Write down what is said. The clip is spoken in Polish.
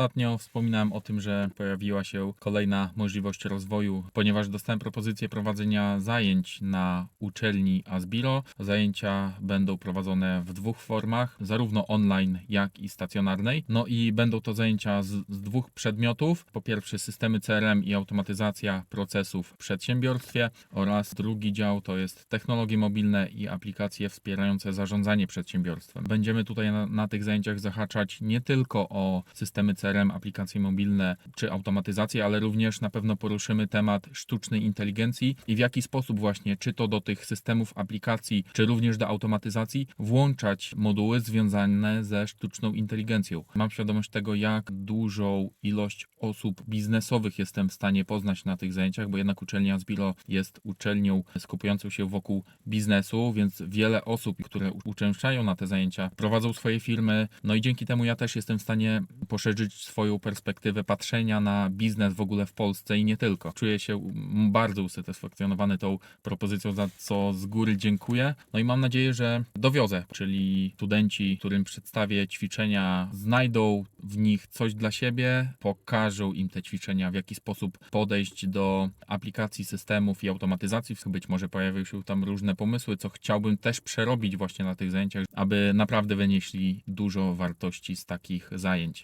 Ostatnio wspominałem o tym, że pojawiła się kolejna możliwość rozwoju, ponieważ dostałem propozycję prowadzenia zajęć na uczelni Asbiro. Zajęcia będą prowadzone w dwóch formach, zarówno online, jak i stacjonarnej. No i będą to zajęcia z, z dwóch przedmiotów. Po pierwsze systemy CRM i automatyzacja procesów w przedsiębiorstwie oraz drugi dział to jest technologie mobilne i aplikacje wspierające zarządzanie przedsiębiorstwem. Będziemy tutaj na, na tych zajęciach zahaczać nie tylko o systemy CRM, aplikacje mobilne czy automatyzację, ale również na pewno poruszymy temat sztucznej inteligencji i w jaki sposób właśnie, czy to do tych systemów aplikacji, czy również do automatyzacji, włączać moduły związane ze sztuczną inteligencją. Mam świadomość tego, jak dużą ilość osób biznesowych jestem w stanie poznać na tych zajęciach, bo jednak uczelnia Zbiro jest uczelnią skupiającą się wokół biznesu, więc wiele osób, które uczęszczają na te zajęcia, prowadzą swoje firmy, no i dzięki temu ja też jestem w stanie poszerzyć swoją perspektywę patrzenia na biznes w ogóle w Polsce i nie tylko. Czuję się bardzo usatysfakcjonowany tą propozycją, za co z góry dziękuję. No i mam nadzieję, że dowiozę, czyli studenci, którym przedstawię ćwiczenia, znajdą w nich coś dla siebie, pokażą im te ćwiczenia, w jaki sposób podejść do aplikacji, systemów i automatyzacji. Być może pojawią się tam różne pomysły, co chciałbym też przerobić właśnie na tych zajęciach, aby naprawdę wynieśli dużo wartości z takich zajęć.